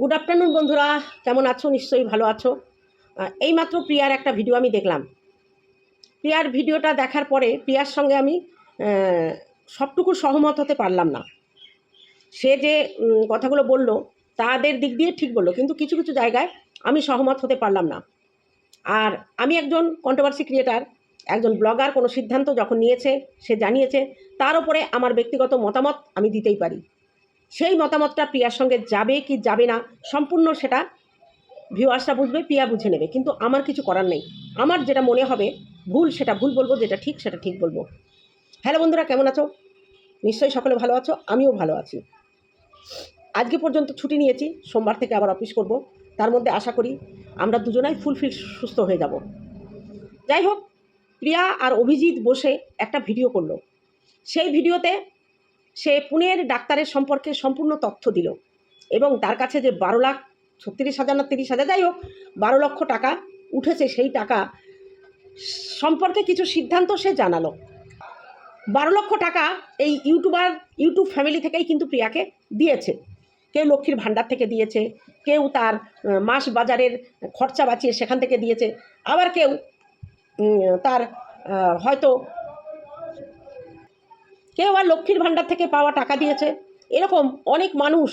Good afternoon বন্ধুরা। কেমন আছো? নিশ্চয়ই ভালো আছো। এইমাত্র প্রিয়ার একটা ভিডিও আমি দেখলাম। প্রিয়ার ভিডিওটা দেখার পরে প্রিয়ার সঙ্গে আমি সবটুকু সহমত হতে পারলাম না। সে যে কথাগুলো বলল, তাদের দিক দিয়ে ঠিক বলল, কিন্তু কিছু কিছু জায়গায় আমি সহমত হতে পারলাম না। আর আমি একজন কন্ট্রোভার্সি ক্রিয়েটার একজন ব্লগার কোনো সিদ্ধান্ত যখন নিয়েছে, সে জানিয়েছে, তার উপরে আমার ব্যক্তিগত মতামত আমি দিতেই পারি। সেই মতামতটা প্রিয়ার সঙ্গে যাবে কি যাবে না, সম্পূর্ণ সেটা ভিউয়ার্সরা বুঝবে প্রিয়া বুঝে নেবে। কিন্তু আমার কিছু করার নেই। আমার যেটা মনে হবে, ভুল সেটা ভুল বলব, যেটা ঠিক সেটা ঠিক বলব। হ্যালো বন্ধুরা, কেমন আছো? নিশ্চয়ই সকলে ভালো আছো, আমিও ভালো আছি। আজকে পর্যন্ত ছুটি নিয়েছি, সোমবার থেকে আবার অফিস করব। তার মধ্যে আশা করি আমরা দুজনাই ফুলফিল সুস্থ হয়ে যাব। যাই হোক প্রিয়া আর অভিজিৎ বসে একটা ভিডিও করল। সেই ভিডিওতে সে পুনের ডাক্তারের সম্পর্কে সম্পূর্ণ তথ্য দিল এবং তার কাছে যে বারো লাখ ছত্রিশ হাজার না তিরিশ হাজার, যাই হোক, বারো লক্ষ টাকা উঠেছে সেই টাকা সম্পর্কে কিছু সিদ্ধান্ত সে জানালো। বারো লক্ষ টাকা এই ইউটিউবার, ইউটিউব ফ্যামিলি থেকেই কিন্তু প্রিয়াকে দিয়েছে। কেউ লক্ষ্মীর ভাণ্ডার থেকে দিয়েছে, কেউ তার মাস বাজারের খরচা বাঁচিয়ে সেখান থেকে দিয়েছে, আবার কেউ তার হয়তো কেউ আর লক্ষ্মীর ভাণ্ডার থেকে পাওয়া টাকা দিয়েছে। এরকম অনেক মানুষ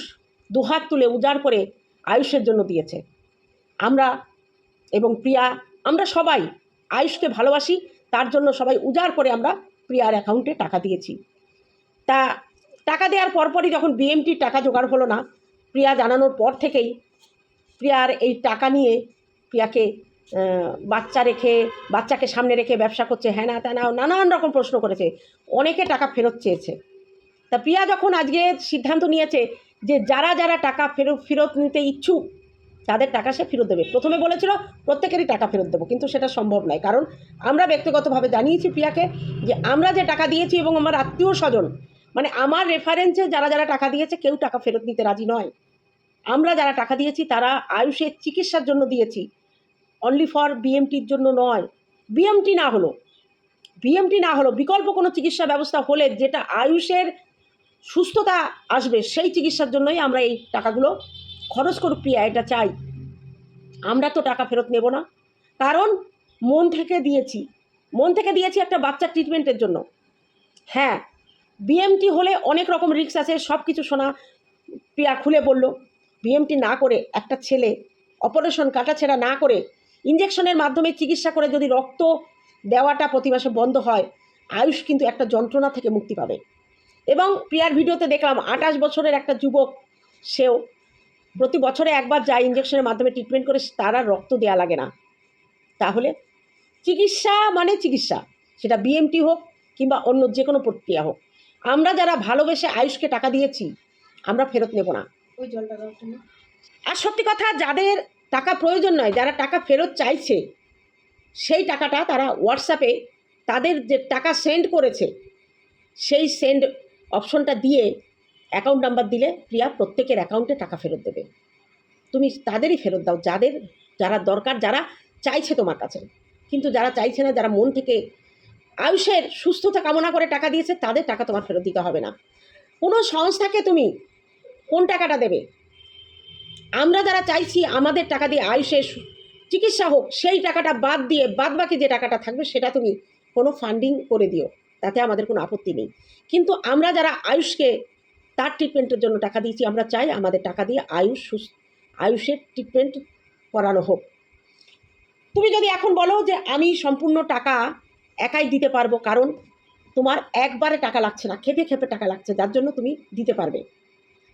দুহাত তুলে উজাড় করে আয়ুষের জন্য দিয়েছে। আমরা এবং প্রিয়া, আমরা সবাই আয়ুষকে ভালোবাসি, তার জন্য সবাই উজাড় করে আমরা প্রিয়ার অ্যাকাউন্টে টাকা দিয়েছি। তা টাকা দেওয়ার পরপরই যখন বিএমটির টাকা জোগাড় হলো না, প্রিয়া জানানোর পর থেকেই প্রিয়ার এই টাকা নিয়ে প্রিয়াকে বাচ্চা রেখে, বাচ্চাকে সামনে রেখে ব্যবসা করছে হ্যাঁ না তা নানান রকম প্রশ্ন করেছে। অনেকে টাকা ফেরত চেয়েছে। তা প্রিয়া যখন আজকে সিদ্ধান্ত নিয়েছে যে যারা যারা টাকা ফেরত ফেরত নিতে ইচ্ছুক, তাদের টাকা সে ফেরত দেবে। প্রথমে বলেছিল, প্রত্যেকেরই টাকা ফেরত দেবো। কিন্তু সেটা সম্ভব নয়। কারণ আমরা ব্যক্তিগতভাবে জানিয়েছি প্রিয়াকে যে আমরা যে টাকা দিয়েছি এবং আমার আত্মীয় স্বজন মানে আমার রেফারেন্সে যারা যারা টাকা দিয়েছে, কেউ টাকা ফেরত নিতে রাজি নয়। আমরা যারা টাকা দিয়েছি, তারা আয়ুষের চিকিৎসার জন্য দিয়েছি। অনলি ফর বিএমটির জন্য নয়। বিএমটি না হলো বিএমটি না হলো, বিকল্প কোনো চিকিৎসা ব্যবস্থা হলে যেটা আয়ুষের সুস্থতা আসবে, সেই চিকিৎসার জন্যই আমরা এই টাকাগুলো খরচ করুক প্রিয়া, এটা চাই। আমরা তো টাকা ফেরত নেব না। কারণ মন থেকে দিয়েছি, মন থেকে দিয়েছি একটা বাচ্চার ট্রিটমেন্টের জন্য। হ্যাঁ বিএমটি হলে অনেক রকম রিস্ক আছে, সব কিছু শোনা প্রিয়া খুলে বলল। বিএমটি না করে একটা ছেলে অপারেশন কাটাছেড়া না করে ইঞ্জেকশনের মাধ্যমে চিকিৎসা করে যদি রক্ত দেওয়াটা প্রতি মাসে বন্ধ হয় আয়ুষ কিন্তু একটা যন্ত্রণা থেকে মুক্তি পাবে। এবং প্রিয়ার ভিডিওতে দেখলাম আঠাশ বছরের একটা যুবক সেও প্রতি বছরে একবার যায় ইঞ্জেকশনের মাধ্যমে ট্রিটমেন্ট করে তার আর রক্ত দেওয়া লাগে না। তাহলে চিকিৎসা মানে চিকিৎসা সেটা বিএমটি হোক কিংবা অন্য যে কোনো প্রক্রিয়া হোক। আমরা যারা ভালোবেসে আয়ুষকে টাকা দিয়েছি আমরা ফেরত নেব না। ওই জলটা আর সত্যি কথা যাদের টাকা প্রয়োজন নয়, যারা টাকা ফেরত চাইছে, সেই টাকাটা তারা হোয়াটসঅ্যাপে তাদের যে টাকা সেন্ড করেছে, সেই সেন্ড অপশনটা দিয়ে অ্যাকাউন্ট নাম্বার দিলে প্রিয়া প্রত্যেকের অ্যাকাউন্টে টাকা ফেরত দেবে। তুমি তাদেরই ফেরত দাও, যাদের, যারা দরকার, যারা চাইছে তোমার কাছে। কিন্তু যারা চাইছে না, যারা মন থেকে আয়ুষের সুস্থতা কামনা করে টাকা দিয়েছে, তাদের টাকা তোমার ফেরত দিতে হবে না। কোনো সংস্থাকে তুমি কোন টাকাটা দেবে? আমরা যারা চাইছি আমাদের টাকা দিয়ে আয়ুষের চিকিৎসা হোক, সেই টাকাটা বাদ দিয়ে বাদ বাকি যে টাকাটা থাকবে, সেটা তুমি কোনো ফান্ডিং করে দিও। তাতে আমাদের কোনো আপত্তি নেই। কিন্তু আমরা যারা আয়ুষকে তার ট্রিটমেন্টের জন্য টাকা দিয়েছি, আমরা চাই আমাদের টাকা দিয়ে আয়ুষ সুস- আয়ুষের ট্রিটমেন্ট করানো হোক। তুমি যদি এখন বলো যে আমি সম্পূর্ণ টাকা একাই দিতে পারব, কারণ তোমার একবারে টাকা লাগছে না, খেপে খেপে টাকা লাগছে, যার জন্য তুমি দিতে পারবে।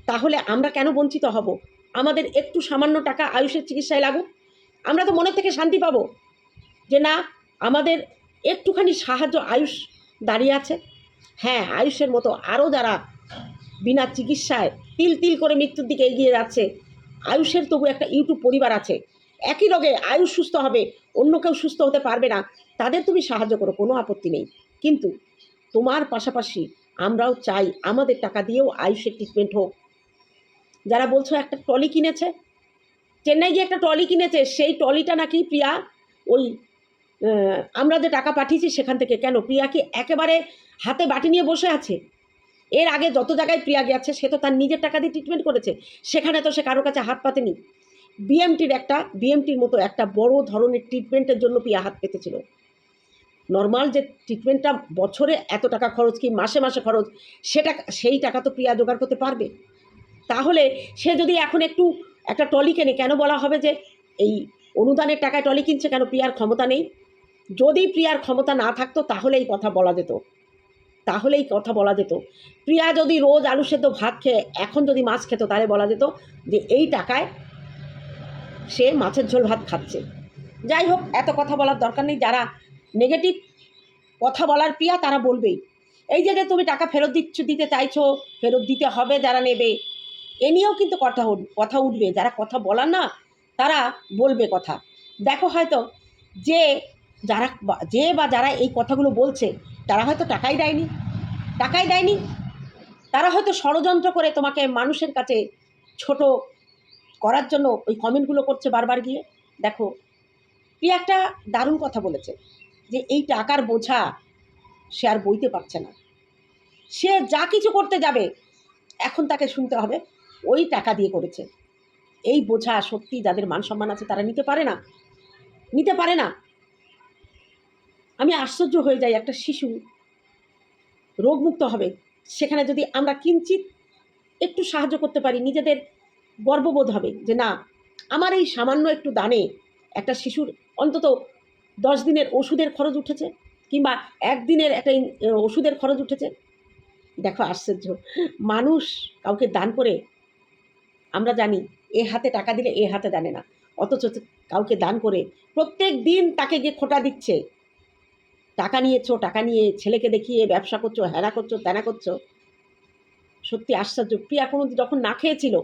তাহলে আমরা কেন বঞ্চিত হব? আমাদের একটু সামান্য টাকা আয়ুষের চিকিৎসায় লাগুক। আমরা তো মনের থেকে শান্তি পাবো যে না, আমাদের একটুখানি সাহায্য আয়ুষ দাঁড়িয়ে আছে। হ্যাঁ আয়ুষের মতো আরও যারা বিনা চিকিৎসায় তিল তিল করে মৃত্যুর দিকে এগিয়ে যাচ্ছে, আয়ুষের তবু একটা ইউটিউব পরিবার আছে। একই রোগে আয়ুষ সুস্থ হবে, অন্য কেউ সুস্থ হতে পারবে না, তাদের তুমি সাহায্য করো, কোনো আপত্তি নেই। কিন্তু তোমার পাশাপাশি আমরাও চাই আমাদের টাকা দিয়েও আয়ুষের ট্রিটমেন্ট হোক যারা বলছো একটা ট্রলি কিনেছে? চেন্নাই গিয়ে একটা ট্রলি কিনেছে, সেই ট্রলিটা নাকি প্রিয়া ওই আমরা যে টাকা পাঠিয়েছি সেখান থেকে। কেন? প্রিয়া কি একেবারে হাতে বাটি নিয়ে বসে আছে? এর আগে যত জায়গায় প্রিয়া গেছে, সে তো তার নিজের টাকা দিয়ে ট্রিটমেন্ট করেছে। সেখানে তো সে কারোর কাছে হাত পাতেনি। বিএমটির একটা বিএমটির মতো একটা বড় ধরনের ট্রিটমেন্টের জন্য প্রিয়া হাত পেতেছিল। নর্মাল যে ট্রিটমেন্টটা বছরে এত টাকা খরচ কি মাসে মাসে খরচ, সেটা, সেই টাকা তো প্রিয়া জোগাড় করতে পারবে? তাহলে সে যদি এখন একটু একটা টলি কেনে, কেন বলা হবে যে এই অনুদানের টাকায় টলি কিনছে কেন? প্রিয়ার ক্ষমতা নেই। যদি প্রিয়ার ক্ষমতা না থাকতো তাহলে এই কথা বলা যেত। তাহলে এই কথা বলা যেত। প্রিয়া যদি রোজ আলু সেদ্ধ ভাত খেয়ে এখন যদি মাছ খেত, তাহলে বলা যেত যে এই টাকায় সে মাছের ঝোল ভাত খাচ্ছে। যাই হোক, এত কথা বলার দরকার নেই। যারা নেগেটিভ কথা বলার প্রিয়া, তারা বলবেই। এই যে তুমি টাকা ফেরত দিচ্ছ, দিতে চাইছো, ফেরত দিতে হবে যারা নেবে এ নিয়েও কিন্তু কথা কথা উঠবে। যারা কথা বলার না, তারা বলবে কথা। দেখো হয়তো যে যারা যে বা যারা এই কথাগুলো বলছে, তারা হয়তো টাকাই দেয়নি। টাকাই দেয়নি। তারা হয়তো ষড়যন্ত্র করে তোমাকে মানুষের কাছে ছোট করার জন্য ওই কমেন্টগুলো করছে বারবার গিয়ে। দেখো, প্রিয়া একটা দারুণ কথা বলেছে যে এই টাকার বোঝা সে আর বইতে পারছে না। সে যা কিছু করতে যাবে, এখন তাকে শুনতে হবে। ওই টাকা দিয়ে করেছে। এই বোঝা সত্যি যাদের মান সম্মান আছে তারা নিতে পারে না। নিতে পারে না। আমি আশ্চর্য হয়ে যাই একটা শিশু রোগমুক্ত হবে। সেখানে যদি আমরা কিঞ্চিত একটু সাহায্য করতে পারি, নিজেদের গর্ববোধ হবে যে না, আমার এই সামান্য একটু দানে একটা শিশুর অন্তত দশ দিনের ওষুধের খরচ উঠেছে কিংবা একদিনের একটা ওষুধের খরচ উঠেছে। দেখো আশ্চর্য। মানুষ কাউকে দান করে আমরা জানি এ হাতে টাকা দিলে এ হাতে জানে না। অথচ কাউকে দান করে প্রত্যেক দিন তাকে গিয়ে খোটা দিচ্ছে। টাকা নিয়েছো, টাকা নিয়ে ছেলেকে দেখিয়ে ব্যবসা করছ হেরা করছ, তেনা করছ। সত্যি আশ্চর্য। প্রিয়া কোনো যখন না খেয়েছিল,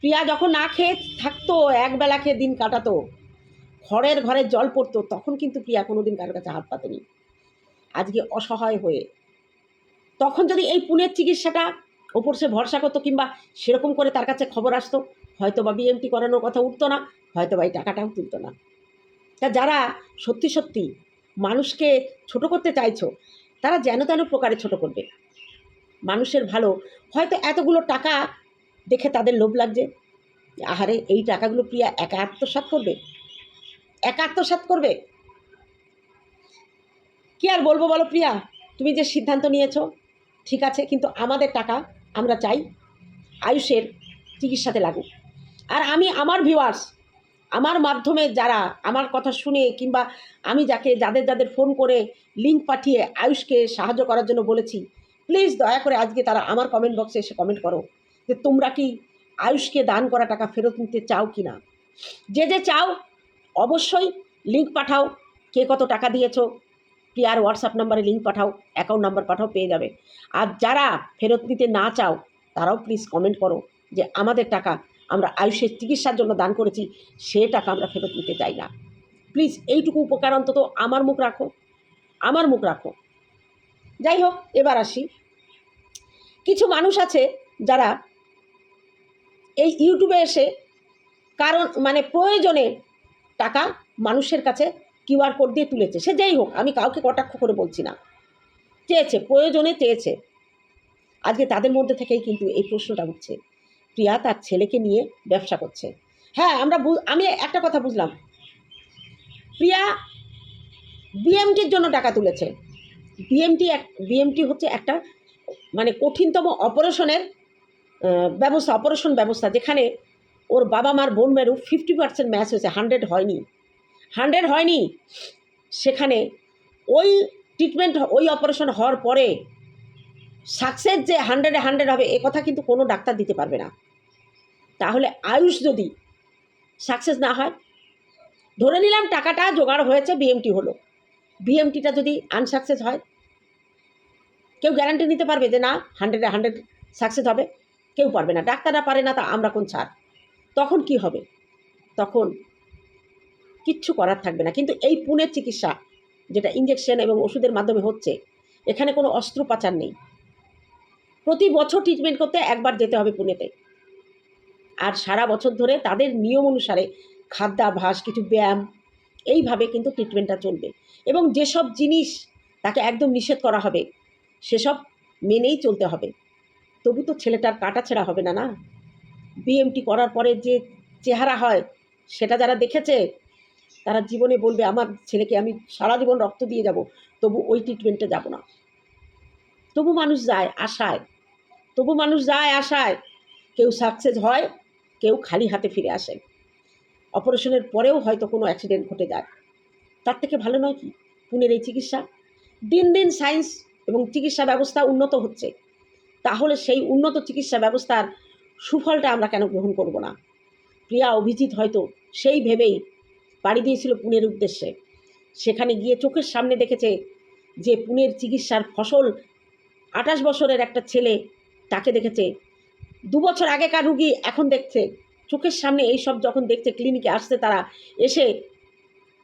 প্রিয়া যখন না খেয়ে থাকতো একবেলা খেয়ে দিন কাটাতো ঘরের ঘরে জল পড়তো, তখন কিন্তু প্রিয়া কোনো দিন কারোর কাছে হাত পাতেনি। আজকে অসহায় হয়ে। তখন যদি এই পুনের চিকিৎসাটা ওপর সে ভরসা করতো কিংবা সেরকম করে তার কাছে খবর আসতো, হয়তো বা বিএমটি করানোর কথা উঠতো না, হয়তো বা এই টাকাটাও তুলতো না। তা যারা সত্যি সত্যি মানুষকে ছোট করতে চাইছো, তারা যেন তেন প্রকারে ছোট করবে। মানুষের ভালো, হয়তো এতগুলো টাকা দেখে তাদের লোভ লাগছে আহারে এই টাকাগুলো প্রিয়া একা আত্মসাৎ করবে? একা আত্মসাৎ করবে? কি আর বলব বলো প্রিয়া? তুমি যে সিদ্ধান্ত নিয়েছো, ঠিক আছে, কিন্তু আমাদের টাকা আমরা চাই আয়ুষের চিকিৎসাতে লাগুক। আর আমি, আমার ভিউয়ার্স আমার মাধ্যমে যারা আমার কথা শুনে কিংবা আমি যাকে, যাদের যাদের ফোন করে লিঙ্ক পাঠিয়ে আয়ুষকে সাহায্য করার জন্য বলেছি প্লিজ দয়া করে আজকে তারা আমার কমেন্ট বক্সে এসে কমেন্ট করো যে তোমরা কি আয়ুষকে দান করা টাকা ফেরত নিতে চাও কি না? যে যে চাও, অবশ্যই লিঙ্ক পাঠাও, কে কত টাকা দিয়েছ প্রিয়ার হোয়াটসঅ্যাপ নাম্বারে লিঙ্ক পাঠাও অ্যাকাউন্ট নাম্বার পাঠাও, পেয়ে যাবে। আর যারা ফেরত নিতে না চাও, তারাও প্লিজ কমেন্ট করো যে আমাদের টাকা আমরা আয়ুষের চিকিৎসার জন্য দান করেছি, সে টাকা আমরা ফেরত নিতে চাই না। প্লিজ এইটুকু উপকার অন্তত আমার মুখ রাখো, আমার মুখ রাখো। যাই হোক, এবার আসি। কিছু মানুষ আছে যারা এই ইউটিউবে এসে কারণ মানে প্রয়োজনে টাকা মানুষের কাছে কিউআর কোড দিয়ে তুলেছে, সে যেই হোক, আমি কাউকে কটাক্ষ করে বলছি না। চেয়েছে, প্রয়োজনে চেয়েছে। আজকে তাদের মধ্যে থেকেই কিন্তু এই প্রশ্নটা উঠছে। প্রিয়া তার ছেলেকে নিয়ে ব্যবসা করছে। হ্যাঁ আমরা আমি একটা কথা বুঝলাম। প্রিয়া বিএমটির জন্য টাকা তুলেছে। বিএমটি এক, বিএমটি হচ্ছে একটা মানে কঠিনতম অপারেশনের ব্যবস্থা, অপারেশন ব্যবস্থা, যেখানে ওর বাবা মার বোন মেরু ফিফটি পার্সেন্ট ম্যাচ হয়েছে হান্ড্রেড হয়নি। হান্ড্রেড হয়নি। সেখানে ওই ট্রিটমেন্ট ওই অপারেশন হওয়ার পরে সাকসেস যে হান্ড্রেডে হান্ড্রেড হবে, এ কথা কিন্তু কোনো ডাক্তার দিতে পারবে না। তাহলে আয়ুষ যদি সাকসেস না হয়, ধরে নিলাম টাকাটা জোগাড় হয়েছে বিএমটি হলো। বিএমটিটা যদি আনসাকসেস হয়, কেউ গ্যারান্টি নিতে পারবে যে না হান্ড্রেডে হান্ড্রেড সাকসেস হবে, কেউ পারবে না। ডাক্তাররা পারে না তা আমরা কোন ছাড়? তখন কি হবে? তখন কিচ্ছু করার থাকবে না। কিন্তু এই পুনের চিকিৎসা, যেটা ইঞ্জেকশন এবং ওষুধের মাধ্যমে হচ্ছে, এখানে কোনো অস্ত্রোপচার নেই। প্রতি বছর ট্রিটমেন্ট করতে একবার যেতে হবে পুনেতে। আর সারা বছর ধরে তাদের নিয়ম অনুসারে খাদ্যাভ্যাস, কিছু ব্যায়াম, এইভাবে কিন্তু ট্রিটমেন্টটা চলবে। এবং যেসব জিনিস তাকে একদম নিষেধ করা হবে, সেসব মেনেই চলতে হবে। তবু তো ছেলেটার কাটা ছেঁড়া হবে না না? বিএমটি করার পরে যে চেহারা হয়, সেটা যারা দেখেছে তারা জীবনে বলবে, আমার ছেলেকে আমি সারা জীবন রক্ত দিয়ে যাব, তবু ওই ট্রিটমেন্টে যাব না। তবু মানুষ যায় আশায়। তবু মানুষ যায় আশায়। কেউ সাকসেস হয়, কেউ খালি হাতে ফিরে আসে। অপারেশনের পরেও হয়তো কোনো অ্যাক্সিডেন্ট ঘটে যায়। তার থেকে ভালো নয় কি? পুনের এই চিকিৎসা। দিন দিন সায়েন্স এবং চিকিৎসা ব্যবস্থা উন্নত হচ্ছে। তাহলে সেই উন্নত চিকিৎসা ব্যবস্থার সুফলটা আমরা কেন গ্রহণ করব না? প্রিয়া অভিজিৎ হয়তো সেই ভেবেই পাড়ি দিয়েছিল পুনের উদ্দেশ্যে। সেখানে গিয়ে চোখের সামনে দেখেছে যে পুনের চিকিৎসার ফসল আঠাশ বছরের একটা ছেলে তাকে দেখেছে। দু বছর আগেকার রুগী এখন দেখছে। চোখের সামনে এই সব যখন দেখছে, ক্লিনিকে আসছে, তারা এসে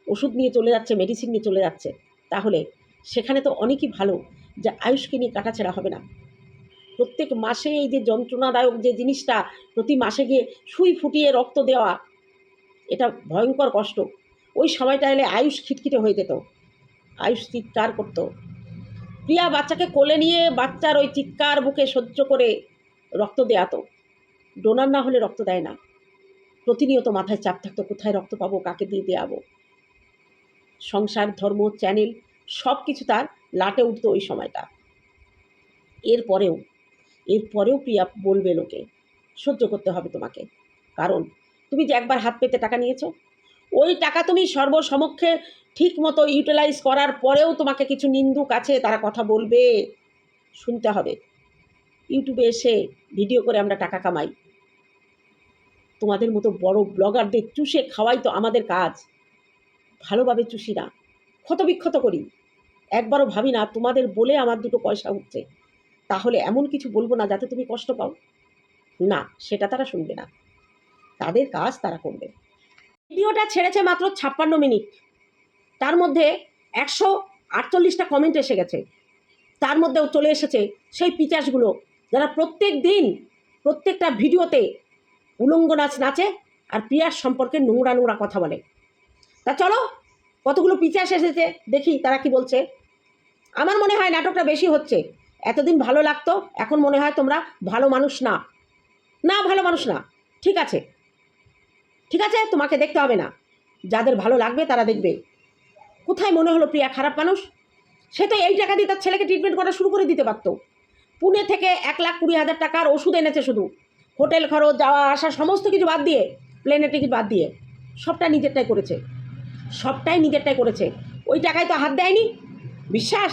ওষুধ নিয়ে চলে যাচ্ছে, মেডিসিন নিয়ে চলে যাচ্ছে। তাহলে সেখানে তো অনেকই ভালো যে আয়ুষকে নিয়ে কাটাছেড়া হবে না। প্রত্যেক মাসে এই যে যন্ত্রণাদায়ক যে জিনিসটা, প্রতি মাসে গিয়ে সুই ফুটিয়ে রক্ত দেওয়া এটা ভয়ঙ্কর কষ্ট। ওই সময়টা এলে আয়ুষ খিটখিটে হয়ে যেত। আয়ুষ চিৎকার করতো। প্রিয়া বাচ্চাকে কোলে নিয়ে বাচ্চার ওই চিৎকার বুকে সহ্য করে রক্ত দেয়াতো। ডোনার না হলে রক্ত দেয় না। প্রতিনিয়ত মাথায় চাপ থাকতো, কোথায় রক্ত পাবো, কাকে দিয়ে দেওয়াবো সংসার, ধর্ম, চ্যানেল সব কিছু তার লাটে উঠতো ওই সময়টা। এরপরেও এরপরেও প্রিয়া বলবে লোকে, সহ্য করতে হবে তোমাকে। কারণ তুমি যে একবার হাত পেতে টাকা নিয়েছো? ওই টাকা তুমি সর্বসমক্ষে ঠিক মতো ইউটিলাইজ করার পরেও তোমাকে কিছু নিন্দুক আছে, তারা কথা বলবে। শুনতে হবে। ইউটিউবে এসে ভিডিও করে আমরা টাকা কামাই। তোমাদের মতো বড় ব্লগারদের চুষে খাওয়াই তো আমাদের কাজ। ভালোভাবে চুষি না। ক্ষতবিক্ষত করি। একবারও ভাবি না, তোমাদের বলে আমার দুটো পয়সা উঠছে। তাহলে এমন কিছু বলব না যাতে তুমি কষ্ট পাও। না, সেটা তারা শুনবে না। তাদের কাজ তারা করবে। ভিডিওটা ছেড়েছে মাত্র ছাপ্পান্ন মিনিট। তার মধ্যে একশো আটচল্লিশটা কমেন্ট এসে গেছে। তার মধ্যেও চলে এসেছে সেই পিচাসগুলো। যারা প্রত্যেক দিন, প্রত্যেকটা ভিডিওতে উলঙ্গ নাচ নাচে আর পিয়াস সম্পর্কে নোংরা নোংরা কথা বলে। তা চলো, কতগুলো পিচাস এসেছে দেখি তারা কি বলছে। আমার মনে হয় নাটকটা বেশি হচ্ছে। এতদিন ভালো লাগতো, এখন মনে হয় তোমরা ভালো মানুষ না। না ভালো মানুষ না। ঠিক আছে। ঠিক আছে? তোমাকে দেখতে হবে না। যাদের ভালো লাগবে তারা দেখবে। কোথায় মনে হলো প্রিয়া খারাপ মানুষ? সে তো এই টাকা দিয়ে তার ছেলেকে ট্রিটমেন্ট করা শুরু করে দিতে পারতো। পুনে থেকে এক লাখ কুড়ি হাজার টাকার ওষুধ এনেছে শুধু। হোটেল খরচ, যাওয়া, আসা, সমস্ত কিছু বাদ দিয়ে প্লেনের টিকিট বাদ দিয়ে। সবটা নিজেরটাই করেছে। সবটাই নিজেরটাই করেছে। ওই টাকায় তো হাত দেয়নি। বিশ্বাস?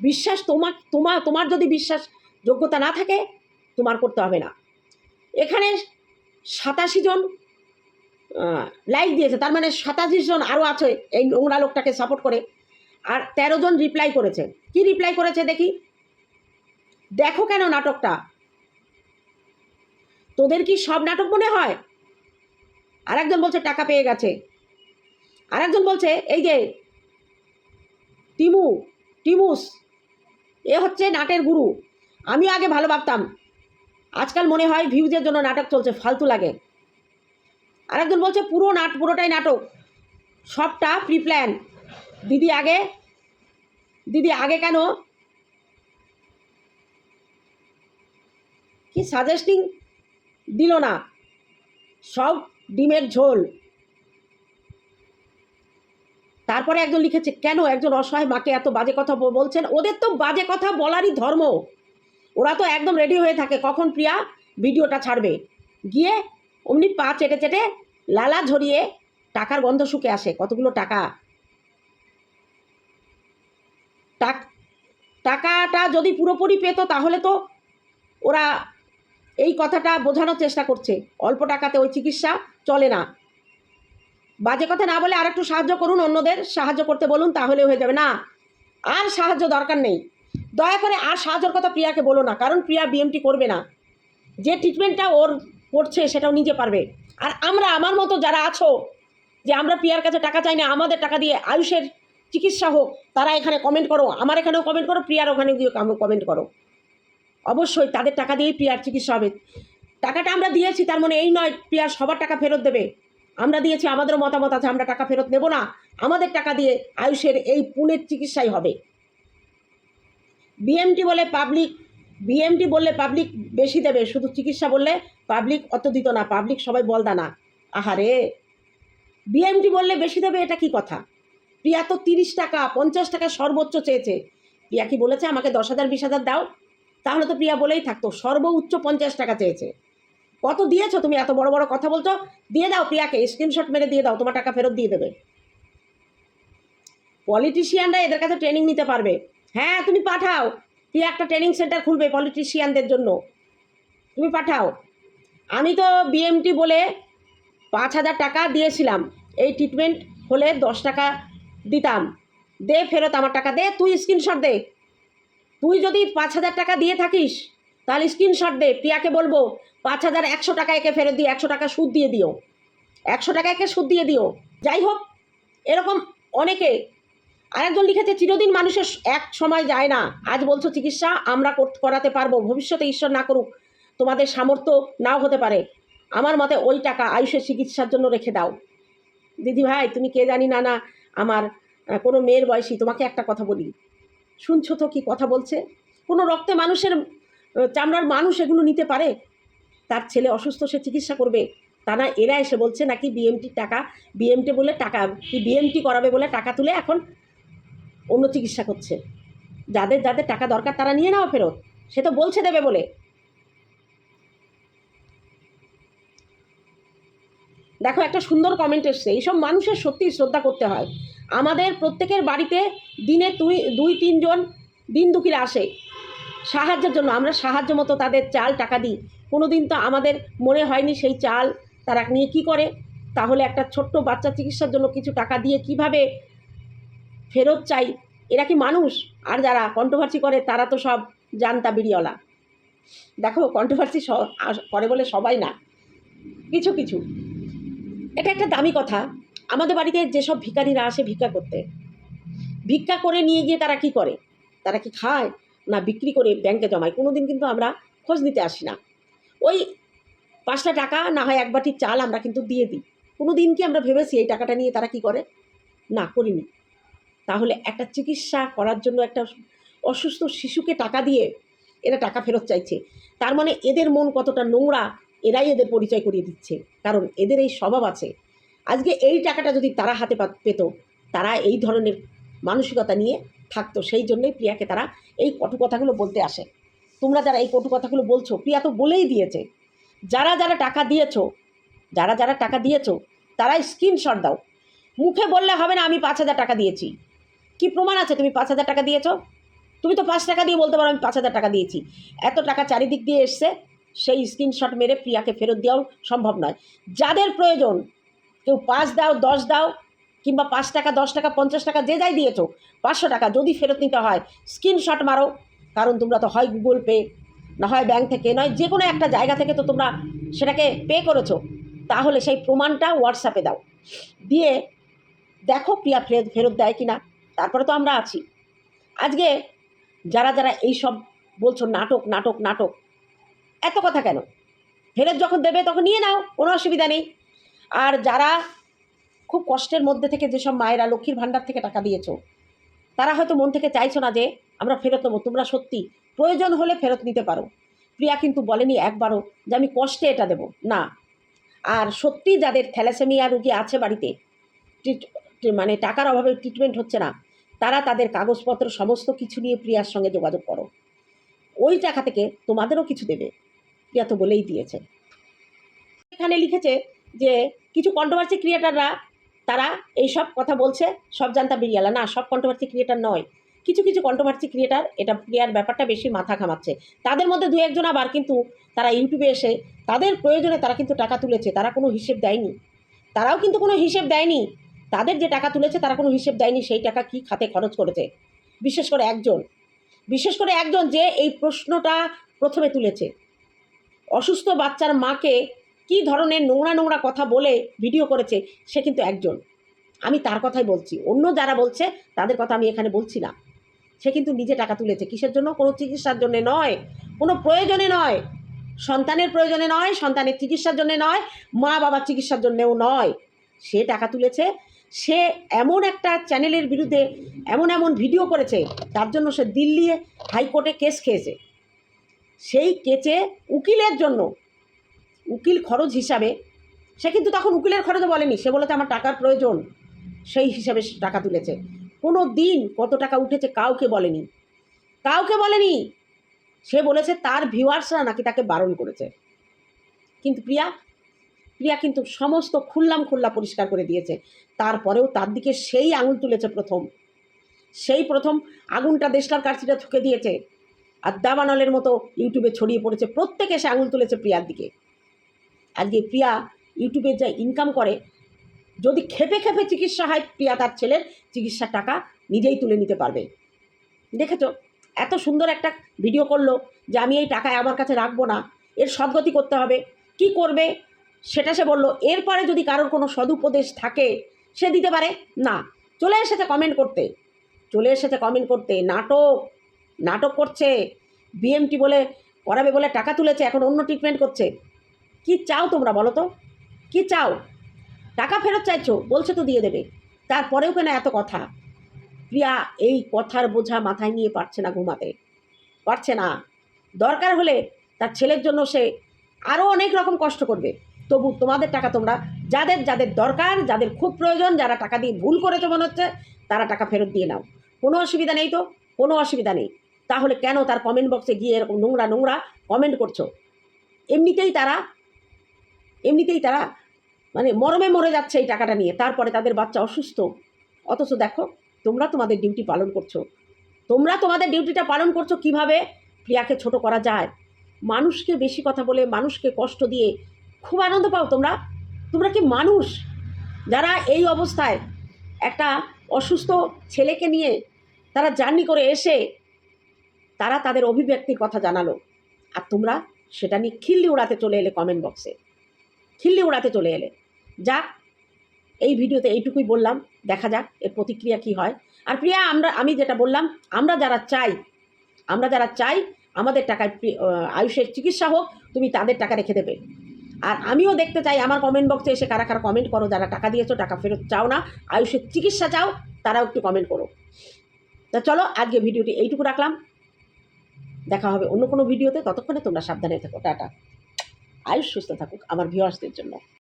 বিশ্বাস তোমার তোমার তোমার যদি বিশ্বাস যোগ্যতা না থাকে, তোমার করতে হবে না। এখানে সাতাশি জন লাইক দিয়েছে। তার মানে সাতাশি জন আরও আছে এই নোংরা লোকটাকে সাপোর্ট করে। আর তেরো জন রিপ্লাই করেছে। কি রিপ্লাই করেছে দেখি? দেখো কেন নাটকটা? তোদের কি সব নাটক মনে হয়? আরেকজন বলছে, টাকা পেয়ে গেছে। আর একজন বলছে, এই যে, টিমু, টিমুস, এ হচ্ছে নাটের গুরু। আমিও আগে ভালো ভাবতাম। আজকাল মনে হয় ভিউজের জন্য নাটক চলছে, ফালতু লাগে। আরেকজন বলছে, পুরো নাট, পুরোটাই নাটক। সবটা প্রি প্ল্যান দিদি আগে দিদি আগে কেন? কি সাজেস্টিং দিল না? সব ডিমের ঝোল। তারপরে একজন লিখেছে, কেন একজন অসহায় মাকে এত বাজে কথা বলছেন? ওদের তো বাজে কথা বলারই ধর্ম। ওরা তো একদম রেডি হয়ে থাকে কখন প্রিয়া ভিডিওটা ছাড়বে। গিয়ে অমনি পা চেটে চেটে লালা ঝরিয়ে টাকার গন্ধ শুকে আসে। কতগুলো টাকা? টাক- টাকাটা যদি পুরোপুরি পেত তাহলে তো ওরা এই কথাটা বোঝানোর চেষ্টা করছে। অল্প টাকাতে ওই চিকিৎসা চলে না। বাজে কথা না বলে আর একটু সাহায্য করুন, অন্যদের সাহায্য করতে বলুন তাহলে হয়ে যাবে। না, আর সাহায্য দরকার নেই। দয়া করে আর সাহায্যের কথা প্রিয়াকে বলো না, কারণ প্রিয়া বিএমটি করবে না। যে ট্রিটমেন্টটা ওর করছে সেটাও নিজে পারবে। আর আমরা, আমার মতো যারা আছো, যে আমরা প্রিয়ার কাছে টাকা চাই না, আমাদের টাকা দিয়ে আয়ুষের চিকিৎসা হোক, তারা এখানে কমেন্ট করো, আমার এখানেও কমেন্ট করো, প্রিয়ার ওখানে গিয়ে কমেন্ট করো। অবশ্যই তাদের টাকা দিয়েই প্রিয়ার চিকিৎসা হবে। টাকাটা আমরা দিয়েছি, তার মানে এই নয় প্রিয়ার সবার টাকা ফেরত দেবে। আমরা দিয়েছি, আমাদেরও মতামত আছে, আমরা টাকা ফেরত নেব না। আমাদের টাকা দিয়ে আয়ুষের এই পুনের চিকিৎসাই হবে। বিএমটি বলে পাবলিক বিএমটি বললে পাবলিক বেশি দেবে, শুধু চিকিৎসা বললে পাবলিক অত দিত না পাবলিক সবাই বলদা না। আহারে বিএমটি বললে বেশি দেবে, এটা কি কথা? প্রিয়া তো তিরিশ টাকা, পঞ্চাশ টাকা সর্বোচ্চ চেয়েছে। প্রিয়া কি বলেছে, আমাকে দশ হাজার, বিশ হাজার দাও? তাহলে তো প্রিয়া বলেই থাকতো সর্বোচ্চ পঞ্চাশ টাকা চেয়েছে। কত দিয়েছ তুমি, এত বড় বড় কথা বলছো? দিয়ে দাও প্রিয়াকে স্ক্রিনশট মেরে দিয়ে দাও, তোমার টাকা ফেরত দিয়ে দেবে। পলিটিশিয়ানরা এদের কাছে ট্রেনিং নিতে পারবে। হ্যাঁ তুমি পাঠাও। প্রিয়া একটা ট্রেনিং সেন্টার খুলবে পলিটিশিয়ানদের জন্য? তুমি পাঠাও। আমি তো বিএমটি বলে পাঁচ হাজার টাকা দিয়েছিলাম। এই ট্রিটমেন্ট হলে দশ টাকা দিতাম। দে ফেরত আমার টাকা, দে, তুই স্ক্রিনশট দে। তুই যদি পাঁচ হাজার টাকা দিয়ে থাকিস, তাহলে স্ক্রিনশট দে। প্রিয়াকে বলব, পাঁচ হাজার একশো টাকা একে ফেরত দিয়ে, একশো টাকা সুদ দিয়ে দিও। একশো টাকা একে সুদ দিয়ে দিও। যাই হোক, এরকম অনেকে আরেকজন লিখেছে, চিরদিন মানুষের এক সময় যায় না। আজ বলছো চিকিৎসা, আমরা কর- করাতে পারব। ভবিষ্যতে ঈশ্বর না করুক, তোমাদের সামর্থ্য নাও হতে পারে। আমার মতে ওই টাকা আয়ুষের চিকিৎসার জন্য রেখে দাও। দিদি ভাই, তুমি কে জানি না না, আমার কোনো মেয়ের বয়সী, তোমাকে একটা কথা বলি। শুনছো তো কি কথা বলছে? কোনো রক্তে মানুষের চামড়ার মানুষ এগুলো নিতে পারে? তার ছেলে অসুস্থ, সে চিকিৎসা করবে। তা না, এরা এসে বলছে নাকি বিএমটির টাকা বিএমটি বলে টাকা কি বিএমটি করাবে বলে টাকা তুলে এখন অন্য চিকিৎসা করছে। যাদের যাদের টাকা দরকার তারা নিয়ে নাও ফেরত। সে তো বলছে দেবে বলে। দেখো, একটা সুন্দর কমেন্ট এসছে। এইসব মানুষের সত্যি শ্রদ্ধা করতে হয়। আমাদের প্রত্যেকের বাড়িতে দিনে দুই দুই, তিনজন দিন দুঃখীরা আসে। সাহায্যের জন্য। আমরা সাহায্য মতো তাদের চাল, টাকা দিই। কোনো দিন তো আমাদের মনে হয়নি সেই চাল তারা নিয়ে কি করে। তাহলে একটা ছোট্ট বাচ্চা চিকিৎসার জন্য কিছু টাকা দিয়ে কীভাবে ফেরত চাই। এরা কি মানুষ? আর যারা কন্ট্রোভার্সি করে, তারা তো সব জানতা বিড়িওয়ালা। দেখো কন্ট্রোভার্সি করে বলে সবাই না। কিছু কিছু। এটা একটা দামি কথা। আমাদের বাড়িতে যেসব ভিখারিরা আসে ভিক্ষা করতে, ভিক্ষা করে নিয়ে গিয়ে তারা কি করে? তারা কি খায়? না বিক্রি করে ব্যাংকে জমায়? কোনো দিন কিন্তু আমরা খোঁজ নিতে আসি না। ওই পাঁচটা টাকা না হয় এক বাটি চাল আমরা কিন্তু দিয়ে দিই। কোনো দিন কি আমরা ভেবেছি এই টাকাটা নিয়ে তারা কি করে? না, করিনি। তাহলে একটা চিকিৎসা করার জন্য একটা অসুস্থ শিশুকে টাকা দিয়ে এরা টাকা ফেরত চাইছে। তার মানে এদের মন কতটা নোংরা, এরাই এদের পরিচয় করিয়ে দিচ্ছে। কারণ এদের এই স্বভাব আছে। আজকে এই টাকাটা যদি তারা হাতে পেত, তারা এই ধরনের মানসিকতা নিয়ে থাকতো, সেই জন্যই প্রিয়াকে তারা এই কটু কথাগুলো বলতে আসে। তোমরা যারা এই কটু কথাগুলো বলছো, প্রিয়া তো বলেই দিয়েছে। যারা যারা টাকা দিয়েছ, যারা যারা টাকা দিয়েছ তারা স্ক্রিনশট দাও। মুখে বললে হবে না, আমি পাঁচ হাজার টাকা দিয়েছি। কি প্রমাণ আছে? তুমি পাঁচ হাজার টাকা দিয়েছ। তুমি তো পাঁচ টাকা দিয়ে বলতে পারো আমি পাঁচ হাজার টাকা দিয়েছি। এত টাকা চারিদিক দিয়ে এসছে, সেই স্ক্রিনশট মেরে প্রিয়াকে ফেরত দেওয়াও সম্ভব নয়। যাদের প্রয়োজন, কেউ পাঁচ দাও, দশ দাও, কিংবা পাঁচ টাকা, দশ টাকা, পঞ্চাশ টাকা, যে যাই দিয়েছ, পাঁচশো টাকা যদি ফেরত নিতে হয় স্ক্রিনশট মারো। কারণ তোমরা তো হয় গুগল পে না হয় ব্যাংক থেকে, নয়, যে কোনো একটা জায়গা থেকে তো তোমরা সেটাকে পে করেছ। তাহলে সেই প্রমাণটা হোয়াটসঅ্যাপে দাও। দিয়ে দেখো প্রিয়া ফেরত ফেরত দেয় কি না তারপরে তো আমরা আছি। আজকে যারা যারা এই সব বলছো নাটক নাটক নাটক, এত কথা কেন? ফেরত যখন দেবে তখন নিয়ে নাও, কোনো অসুবিধা নেই। আর যারা খুব কষ্টের মধ্যে থেকে যেসব মায়েরা লক্ষ্মীর ভাণ্ডার থেকে টাকা দিয়েছ, তারা হয়তো মন থেকে চাইছো না যে আমরা ফেরত নেব। তোমরা সত্যি প্রয়োজন হলে ফেরত নিতে পারো। প্রিয়া কিন্তু বলেনি একবারও যে আমি কষ্টে এটা দেব। না। আর সত্যি যাদের থ্যালাসেমিয়া রুগী আছে বাড়িতে মানে টাকার অভাবে ট্রিটমেন্ট হচ্ছে না। তারা তাদের কাগজপত্র, সমস্ত কিছু নিয়ে প্রিয়ার সঙ্গে যোগাযোগ করো। ওই টাকা থেকে তোমাদেরও কিছু দেবে, প্রিয়া তো বলেই দিয়েছে। এখানে লিখেছে যে, কিছু কন্ট্রোভার্সি ক্রিয়েটাররা তারা এই সব কথা বলছে, সব জানতা বেরিয়ালা না, সব কন্ট্রোভার্সি ক্রিয়েটার নয়। কিছু কিছু কন্ট্রোভার্সি ক্রিয়েটার এটা প্রিয়ার ব্যাপারটা বেশি মাথা ঘামাচ্ছে। তাদের মধ্যে দু একজন আবার কিন্তু তারা ইউটিউবে এসে, তাদের প্রয়োজনে তারা কিন্তু টাকা তুলেছে, তারা কোনো হিসেব দেয়নি। তারাও কিন্তু কোনো হিসেব দেয়নি। তাদের যে টাকা তুলেছে তারা কোনো হিসেব দেয়নি, সেই টাকা কি খাতে খরচ করেছে? বিশেষ করে একজন। বিশেষ করে একজন যে এই প্রশ্নটা প্রথমে তুলেছে। অসুস্থ বাচ্চার মাকে কি ধরনের নোংরা নোংরা কথা বলে ভিডিও করেছে, সে কিন্তু একজন। আমি তার কথাই বলছি। অন্য যারা বলছে, তাদের কথা আমি এখানে বলছি না। সে কিন্তু নিজে টাকা তুলেছে। কিসের জন্য? কোনো চিকিৎসার জন্য নয়। কোনো প্রয়োজনে নয়। সন্তানের প্রয়োজনে নয়, সন্তানের চিকিৎসার জন্য নয় মা বাবার চিকিৎসার জন্যেও নয়। সে টাকা তুলেছে সে এমন একটা চ্যানেলের বিরুদ্ধে এমন এমন ভিডিও করেছে, তার জন্য সে দিল্লি হাইকোর্টে কেস খেয়েছে। সেই কেচে উকিলের জন্য, উকিল খরচ হিসাবে, সে কিন্তু তখন উকিলের খরচও বলেনি, সে বলেছে আমার টাকার প্রয়োজন, সেই হিসাবে টাকা তুলেছে। কোনো দিন কত টাকা উঠেছে কাউকে বলেনি। কাউকে বলেনি, সে বলেছে তার ভিউয়ার্সরা নাকি তাকে বারণ করেছে। কিন্তু প্রিয়া প্রিয়া কিন্তু সমস্ত খুললাম খুল্লা পরিষ্কার করে দিয়েছে। তারপরেও তার দিকে সেই আঙুল তুলেছে প্রথম। সেই প্রথম আগুনটা দেশলার কাছিটা ঠুকে দিয়েছে। আর দাবানলের মতো ইউটিউবে ছড়িয়ে পড়েছে। প্রত্যেকে সে আঙুল তুলেছে প্রিয়ার দিকে। আজকে প্রিয়া ইউটিউবে যা ইনকাম করে, যদি খেপে খেপে চিকিৎসা হয় প্রিয়া তার ছেলের, চিকিৎসার টাকা নিজেই তুলে নিতে পারবে। দেখেছ? এত সুন্দর একটা ভিডিও করল যে আমি এই টাকায় আমার কাছে রাখব না। এর সদ্গতি করতে হবে। কি করবে? সেটা সে বলল, এরপরে যদি কারোর কোনো সদুপদেশ থাকে, সে দিতে পারে? না। চলে এসেছে কমেন্ট করতে। চলে এসেছে কমেন্ট করতে। নাটক। নাটক করছে। বিএমটি বলে করাবে বলে টাকা তুলেছে, এখন অন্য ট্রিটমেন্ট করছে। কি চাও তোমরা বলো তো? কি চাও? টাকা ফেরত চাইছো? বলছে তো দিয়ে দেবে। তারপরেও কেন এত কথা? প্রিয়া, এই কথার বোঝা মাথায় নিয়ে পারছে না ঘুমাতে। পারছে না। দরকার হলে তার ছেলের জন্য সে আরও অনেক রকম কষ্ট করবে। তবু তোমাদের টাকা তোমরা যাদের যাদের দরকার, যাদের খুব প্রয়োজন, যারা টাকা দিয়ে ভুল করেছ মনে হচ্ছে, তারা টাকা ফেরত দিয়ে নাও। কোনো অসুবিধা নেই তো? কোনো অসুবিধা নেই। তাহলে কেন তার কমেন্ট বক্সে গিয়ে এরকম নোংরা নোংরা কমেন্ট করছ? এমনিতেই তারা এমনিতেই তারা মানে মরমে মরে যাচ্ছে এই টাকাটা নিয়ে। তারপরে তাদের বাচ্চা অসুস্থ। অথচ দেখো, তোমরা তোমাদের ডিউটি পালন করছ। তোমরা তোমাদের ডিউটিটা পালন করছ কীভাবে? প্রিয়াকে ছোট করা যায়। মানুষকে বেশি কথা বলে, মানুষকে কষ্ট দিয়ে খুব আনন্দ পাও তোমরা। তোমরা কি মানুষ? যারা এই অবস্থায় একটা অসুস্থ ছেলেকে নিয়ে তারা জার্নি করে এসে তারা তাদের অভিব্যক্তির কথা জানালো। আর তোমরা সেটা নিয়ে খিল্লি উড়াতে চলে এলে কমেন্ট বক্সে খিল্লি উড়াতে চলে এলে। যাক, এই ভিডিওতে এইটুকুই বললাম। দেখা যাক এর প্রতিক্রিয়া কি হয়। আর প্রিয়া, আমরা, আমি যেটা বললাম, আমরা যারা চাই, আমরা যারা চাই, আমাদের টাকায় আয়ুষের চিকিৎসা হোক, তুমি তাদের টাকা রেখে দেবে। আর আমিও দেখতে চাই আমার কমেন্ট বক্সে এসে কারা কারা কমেন্ট করো, যারা টাকা দিয়েছ, টাকা ফেরত চাও না, আয়ুষের চিকিৎসা চাও, তারাও একটু কমেন্ট করো। তা চলো, আজকে ভিডিওটি এইটুকু রাখলাম। দেখা হবে অন্য কোনো ভিডিওতে, ততক্ষণে তোমরা সাবধানে থাকো, টাটা। আয়ুষ সুস্থ থাকুক, আমার ভিউয়ার্সদের জন্য।